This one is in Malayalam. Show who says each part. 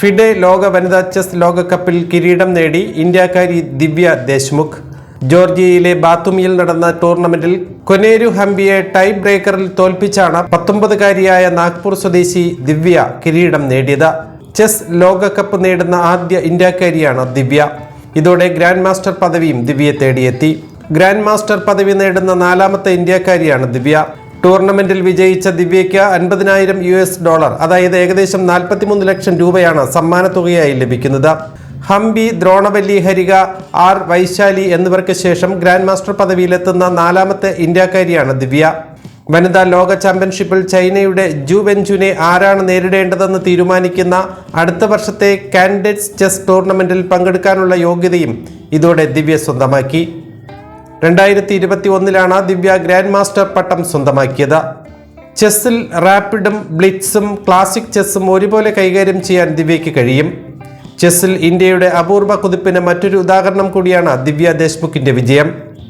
Speaker 1: ഫിഡെ ലോക വനിതാ ചെസ് ലോകകപ്പിൽ കിരീടം നേടി ഇന്ത്യക്കാരി ദിവ്യ ദേശ്മുഖ്. ജോർജിയയിലെ ബാത്തുമിയിൽ നടന്ന ടൂർണമെന്റിൽ കൊനേരു ഹംപിയെ ടൈ ബ്രേക്കറിൽ തോൽപ്പിച്ചാണ് പത്തൊമ്പതുകാരിയായ നാഗ്പൂർ സ്വദേശി ദിവ്യ കിരീടം നേടിയത്. ചെസ് ലോകകപ്പ് നേടുന്ന ആദ്യ ഇന്ത്യക്കാരിയാണ് ദിവ്യ. ഇതോടെ ഗ്രാൻഡ് മാസ്റ്റർ പദവിയും ദിവ്യയെ തേടിയെത്തി. ഗ്രാൻഡ് മാസ്റ്റർ പദവി നേടുന്ന നാലാമത്തെ ഇന്ത്യക്കാരിയാണ് ദിവ്യ. ടൂർണമെന്റിൽ വിജയിച്ച ദിവ്യയ്ക്ക് അൻപതിനായിരം യു എസ് ഡോളർ അതായത് ഏകദേശം നാൽപ്പത്തിമൂന്ന് ലക്ഷം രൂപയാണ് സമ്മാനത്തുകയായി ലഭിക്കുന്നത്. ഹംപി ദ്രോണവല്ലി ഹരിക ആർ വൈശാലി എന്നിവർക്ക് ശേഷം ഗ്രാൻഡ് മാസ്റ്റർ പദവിയിലെത്തുന്ന നാലാമത്തെ ഇന്ത്യക്കാരിയാണ് ദിവ്യ. വനിതാ ലോക ചാമ്പ്യൻഷിപ്പിൽ ചൈനയുടെ ജു വെഞ്ചുനെ ആരാണ് നേരിടേണ്ടതെന്ന് തീരുമാനിക്കുന്ന അടുത്ത വർഷത്തെ കാൻഡിഡേറ്റ്സ് ചെസ് ടൂർണമെന്റിൽ പങ്കെടുക്കാനുള്ള യോഗ്യതയും ഇതോടെ ദിവ്യ സ്വന്തമാക്കി. രണ്ടായിരത്തി ഇരുപത്തി ഒന്നിലാണ് ദിവ്യ ഗ്രാൻഡ് മാസ്റ്റർ പട്ടം സ്വന്തമാക്കിയത്. ചെസ്സിൽ റാപ്പിഡും ബ്ലിറ്റ്സും ക്ലാസിക് ചെസ്സും ഒരുപോലെ കൈകാര്യം ചെയ്യാൻ ദിവ്യയ്ക്ക് കഴിയും. ചെസ്സിൽ ഇന്ത്യയുടെ അപൂർവ കുതിപ്പിന് മറ്റൊരു ഉദാഹരണം കൂടിയാണ് ദിവ്യ ദേശ്മുഖിന്റെ വിജയം.